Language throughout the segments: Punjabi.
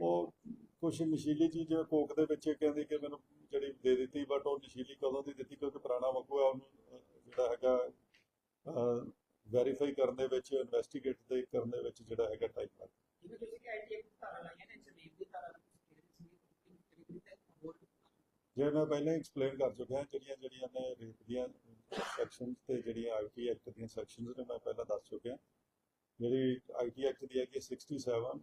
ਉਹ ਕੁਛ ਨਸ਼ੀਲੀ ਚੀਜ਼ ਜਿਵੇਂ ਕੋਕ ਦੇ ਵਿੱਚ ਇਹ ਕਹਿੰਦੇ ਕਿ ਮੈਨੂੰ ਜਿਹੜੀ ਦੇ ਦਿੱਤੀ ਬਟ ਉਹ ਨਸ਼ੀਲੀ ਕਦੋਂ ਦੀ ਦਿੱਤੀ? ਕਿਉਂਕਿ ਪੁਰਾਣਾ ਵਕੂਆ ਉਹਨੂੰ ਅਹ, ਜਿਹੜਾ ਹੈਗਾ ਵੈਰੀਫਾਈ ਕਰਨ ਦੇ ਵਿੱਚ ਇਨਵੈਸਟੀਗੇਟ ਦੇ ਕਰਨ ਦੇ ਵਿੱਚ ਜਿਹੜਾ ਹੈਗਾ ਟਾਈਮ ਲੱਗਦਾ ਜਿਵੇਂ ਤੁਸੀਂ ਕਿ ਆਈਟੀ ਧਾਰਾ ਲਾਈਆਂ ਨੇ ਜਮੀਨ ਦੀ ਧਾਰਾ ਕਿ ਜਿਵੇਂ ਮੈਂ ਪਹਿਲਾਂ ਐਕਸਪਲੇਨ ਕਰ ਚੁੱਕਿਆ ਜਿਹੜੀਆਂ ਜਿਹੜੀਆਂ ਨੇ ਰੇਪ ਦੀਆਂ ਸੈਕਸ਼ਨਸ ਤੇ ਜਿਹੜੀਆਂ ਆਈਟੀ ਐਕਟ ਦੀਆਂ ਸੈਕਸ਼ਨਸ ਨੇ ਮੈਂ ਪਹਿਲਾਂ ਦੱਸ ਚੁੱਕਿਆ। ਜਿਹੜੀ ਆਈਟੀ ਐਕਟ ਦੀ ਹੈਗੀ 67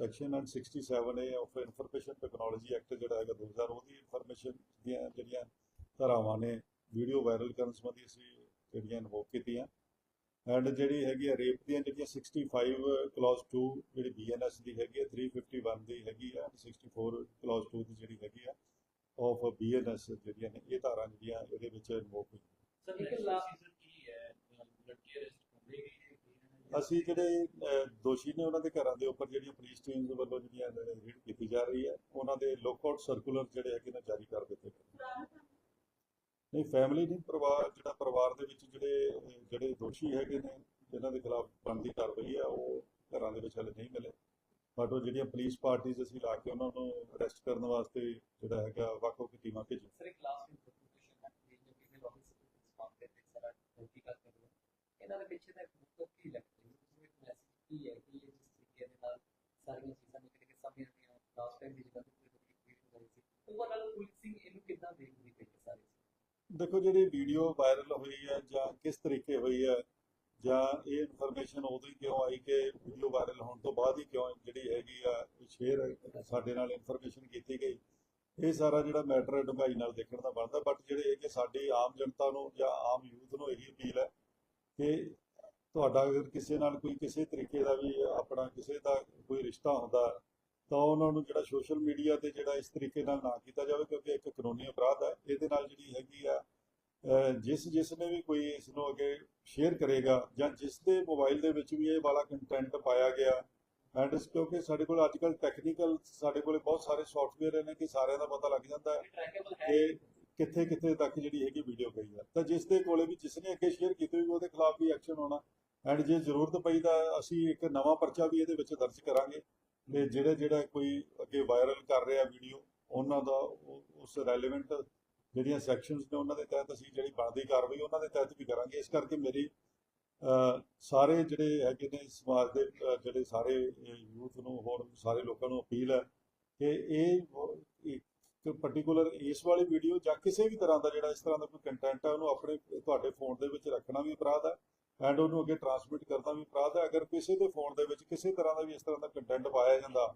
section and 67 A of information technology act ਜਿਹੜਾ ਹੈਗਾ 2000 ਉਹਦੀ ਇਨਫੋਰਮੇਸ਼ਨ ਦੀਆਂ ਜਿਹੜੀਆਂ ਧਾਰਾਵਾਂ ਨੇ ਵੀਡੀਓ ਵਾਇਰਲ ਕਰਨ ਸੰਬੰਧੀ ਅਸੀਂ ਜਿਹੜੀਆਂ ਇਨਵੋਕ ਕੀਤੀਆਂ। ਐਂਡ ਜਿਹੜੀ ਹੈਗੀ ਆ ਰੇਪ ਦੀਆਂ ਜਿਹੜੀਆਂ 65 ਕਲੌਜ਼ 2 ਜਿਹੜੀ ਬੀਐਨਐਸ ਦੀ ਹੈਗੀ ਆ 351 ਦੀ ਹੈਗੀ ਆ 64 ਕਲੌਜ਼ 2 ਦੀ ਜਿਹੜੀ ਹੈਗੀ ਆ ਆਫ ਬੀਐਨਐਸ ਜਿਹੜੀਆਂ ਨੇ, ਇਹ ਧਾਰਾਂ ਜਿਹੜੀਆਂ ਇਹਦੇ ਵਿੱਚ ਇਨਵੋਕ ਹੋਈਆਂ। ਸਰ ਇੱਕ ਲਾਸਟ ਕੀ ਹੈ? ਲੜਕੀ ਅਰੈਸਟ ਹੁੰਦੀ ਗਈ ਅਸੀਂ ਜਿਹੜੇ ਦੋਸ਼ੀ ਨੇ ਉਹਨਾਂ ਦੇ ਘਰਾਂ ਦੇ ਉੱਪਰ ਜਿਹੜੀਆਂ ਪੁਲਿਸ ਟੀਮਸ ਵੱਲੋਂ ਜਿਹੜੀਆਂ ਰੀਡ ਕੀਤੀ ਜਾ ਰਹੀ ਹੈ ਉਹਨਾਂ ਦੇ ਲੁੱਕਆਊਟ ਸਰਕੂਲਰ ਜਿਹੜੇ ਹੈਗੇ ਨੇ ਜਾਰੀ ਕਰ ਦਿੱਤੇ ਨਹੀਂ ਫੈਮਿਲੀ ਨਹੀਂ ਪਰਿਵਾਰ ਜਿਹੜਾ ਪਰਿਵਾਰ ਦੇ ਵਿੱਚ ਜਿਹੜੇ ਜਿਹੜੇ ਦੋਸ਼ੀ ਹੈਗੇ ਨੇ ਜਿਨ੍ਹਾਂ ਦੇ ਖਿਲਾਫ ਬਣਦੀ ਕਾਰਵਾਈ ਹੈ ਉਹ ਘਰਾਂ ਦੇ ਵਿੱਚ ਹਲੇ ਨਹੀਂ ਮਿਲੇ। ਬਟ ਉਹ ਜਿਹੜੀਆਂ ਪੁਲਿਸ ਪਾਰਟੀਆਂ ਅਸੀਂ ਲਾ ਕੇ ਉਹਨਾਂ ਨੂੰ ਅਰੈਸਟ ਕਰਨ ਵਾਸਤੇ ਜਿਹੜਾ ਹੈਗਾ ਵੱਖ-ਵੱਖ ਟੀਮਾਂ ਭੇਜੀ ਸਰ ਇੱਕ ਲਾਸਟ ਇਨਫੋਰਮੇਸ਼ਨ ਹੈ ਕਿ ਜੋ ਫੀਮੇਲ ਆਫਿਸਰ ਦੇ ਸਪਾਮ ਦੇ ਵਿੱਚ ਸਾਰਾ ਡਿਊਟੀ ਕਰ ਰਹੇ ਹੋ ਇਹਨਾਂ ਦੇ ਪਿੱਛੇ ਦਾ ਮੁੱਖ ਕੀ ਲੱਗਦਾ ਹੈ। ਤੁਸੀਂ ਇੱਕ ਮੈਸੇਜ ਕੀ ਹੈ, ਕਿ ਇਹ ਜਿਸ ਤਰੀਕੇ ਦੇ ਨਾਲ ਸਾਰੀਆਂ ਚੀਜ਼ਾਂ ਨਿਕਲ ਕੇ ਸਾਹਮਣੇ ਆਉਂਦੀਆਂ ਲਾਸਟ ਟਾਈਮ ਦੀ ਜਿਹੜਾ ਪੂਰੀ ਵੀਡੀਓ ਹੋਈ ਸੀ ਓਵਰਆਲ ਪੁਲਿਸਿੰਗ ਇਹਨੂੰ ਕਿੱਦਾਂ ਦੇਖਦੀ ਪਈ ਹੈ ਦੇਖੋ, ਜਿਹੜੀ ਵੀਡੀਓ ਵਾਇਰਲ ਹੋਈ ਹੈ ਜਾਂ ਕਿਸ ਤਰੀਕੇ ਹੋਈ ਹੈ, ਜਾਂ ਇਹ ਇਨਫੋਰਮੇਸ਼ਨ ਉਦੋਂ ਹੀ ਕਿਉਂ ਆਈ ਕਿ ਵੀਡੀਓ ਵਾਇਰਲ ਹੋਣ ਤੋਂ ਬਾਅਦ ਹੀ ਕਿਉਂ ਜਿਹੜੀ ਹੈਗੀ ਆ ਸ਼ੇਅਰ ਸਾਡੇ ਨਾਲ ਇਨਫੋਰਮੇਸ਼ਨ ਕੀਤੀ ਗਈ? ਇਹ ਸਾਰਾ ਜਿਹੜਾ ਮੈਟਰ ਹੈ ਡੂੰਘਾਈ ਨਾਲ ਦੇਖਣ ਦਾ ਬਣਦਾ ਬਟ ਜਿਹੜੇ ਹੈਗੇ ਸਾਡੀ ਆਮ ਜਨਤਾ ਨੂੰ ਜਾਂ ਆਮ ਯੂਥ ਨੂੰ ਇਹੀ ਅਪੀਲ ਹੈ ਕਿ ਤੁਹਾਡਾ ਅਗਰ ਕਿਸੇ ਨਾਲ ਕੋਈ ਕਿਸੇ ਤਰੀਕੇ ਦਾ ਵੀ ਆਪਣਾ ਕਿਸੇ ਦਾ ਕੋਈ ਰਿਸ਼ਤਾ ਹੁੰਦਾ, ਤਾਂ ਉਹਨਾਂ ਨੂੰ ਜਿਹੜਾ ਸੋਸ਼ਲ ਮੀਡੀਆ ਤੇ ਜਿਹੜਾ ਇਸ ਤਰੀਕੇ ਨਾਲ ਨਾ ਕੀਤਾ ਜਾਵੇ ਕਿਉਂਕਿ ਇੱਕ ਕਾਨੂੰਨੀ ਅਪਰਾਧ ਹੈ। ਇਹਦੇ ਨਾਲ ਜਿਹੜੀ ਹੈਗੀ ਆ ਜਿਸ ਜਿਸ ਨੇ ਵੀ ਕੋਈ ਇਸ ਨੂੰ ਅੱਗੇ ਸ਼ੇਅਰ ਕਰੇਗਾ ਜਾਂ ਜਿਸ ਦੇ ਮੋਬਾਈਲ ਦੇ ਵਿੱਚ ਵੀ ਇਹ ਵਾਲਾ ਕੰਟੈਂਟ ਪਾਇਆ ਗਿਆ ਐਂਡ ਇਸ ਕਿਉਂਕਿ ਸਾਡੇ ਕੋਲ ਅੱਜ ਕੱਲ ਟੈਕਨੀਕਲ ਸਾਡੇ ਕੋਲ ਬਹੁਤ ਸਾਰੇ ਸੌਫਟਵੇਅਰ ਨੇ ਕਿ ਸਾਰਿਆਂ ਦਾ ਪਤਾ ਲੱਗ ਜਾਂਦਾ ਹੈ ਕਿ ਕਿੱਥੇ ਕਿੱਥੇ ਤੱਕ ਜਿਹੜੀ ਹੈਗੀ ਵੀਡੀਓ ਗਈ ਹੈ ਤਾਂ ਜਿਸ ਦੇ ਕੋਲੇ ਵੀ ਜਿਸ ਨੇ ਅੱਗੇ ਸ਼ੇਅਰ ਕੀਤੀ ਹੋਈ, ਉਹਦੇ ਖਿਲਾਫ ਵੀ ਐਕਸ਼ਨ ਹੋਣਾ। ਐਂਡ ਜੇ ਜ਼ਰੂਰਤ ਪਈ ਤਾਂ ਅਸੀਂ ਇੱਕ ਨਵਾਂ ਪਰਚਾ ਵੀ ਇਹਦੇ ਵਿੱਚ ਦਰਜ ਕਰਾਂਗੇ ਤੇ ਜਿਹੜਾ ਜਿਹੜਾ ਕੋਈ ਅੱਗੇ ਵਾਇਰਲ ਕਰ ਰਿਹਾ ਵੀਡੀਓ ਉਹਨਾਂ ਦਾ ਉਸ ਰੈਲੇਵੈਂਟ ਜਿਹੜੀਆਂ ਸੈਕਸ਼ਨਸ ਨੇ ਉਹਨਾਂ ਦੇ ਤਹਿਤ ਅਸੀਂ ਜਿਹੜੀ ਬਣਦੀ ਕਾਰਵਾਈ ਉਹਨਾਂ ਦੇ ਤਹਿਤ ਵੀ ਕਰਾਂਗੇ। ਇਸ ਕਰਕੇ ਮੇਰੀ ਸਾਰੇ ਜਿਹੜੇ ਹੈਗੇ ਨੇ ਸਮਾਜ ਦੇ ਜਿਹੜੇ ਸਾਰੇ ਯੂਥ ਨੂੰ ਹੋਰ ਸਾਰੇ ਲੋਕਾਂ ਨੂੰ ਅਪੀਲ ਹੈ ਕਿ ਇਹ ਵ- ਇੱਕ ਪਾਰਟਿਕੂਲਰ ਇਸ ਵਾਲੀ ਵੀਡੀਓ ਜਾਂ ਕਿਸੇ ਵੀ ਤਰ੍ਹਾਂ ਦਾ ਜਿਹੜਾ ਇਸ ਤਰ੍ਹਾਂ ਦਾ ਕੋਈ ਕੰਟੈਂਟ ਹੈ, ਉਹਨੂੰ ਆਪਣੇ, ਤੁਹਾਡੇ ਫੋਨ ਦੇ ਵਿੱਚ ਰੱਖਣਾ ਵੀ ਅਪਰਾਧ ਹੈ। ਐਂਡ ਉਹਨੂੰ ਅੱਗੇ ਟਰਾਂਸਮਿਟ ਕਰਨਾ ਵੀ ਅਪਰਾਧ ਹੈ ਅਗਰ ਕਿਸੇ ਦੇ ਫੋਨ ਦੇ ਵਿੱਚ ਕਿਸੇ ਤਰ੍ਹਾਂ ਦਾ ਵੀ ਇਸ ਤਰ੍ਹਾਂ ਦਾ ਕੰਟੈਂਟ ਪਾਇਆ ਜਾਂਦਾ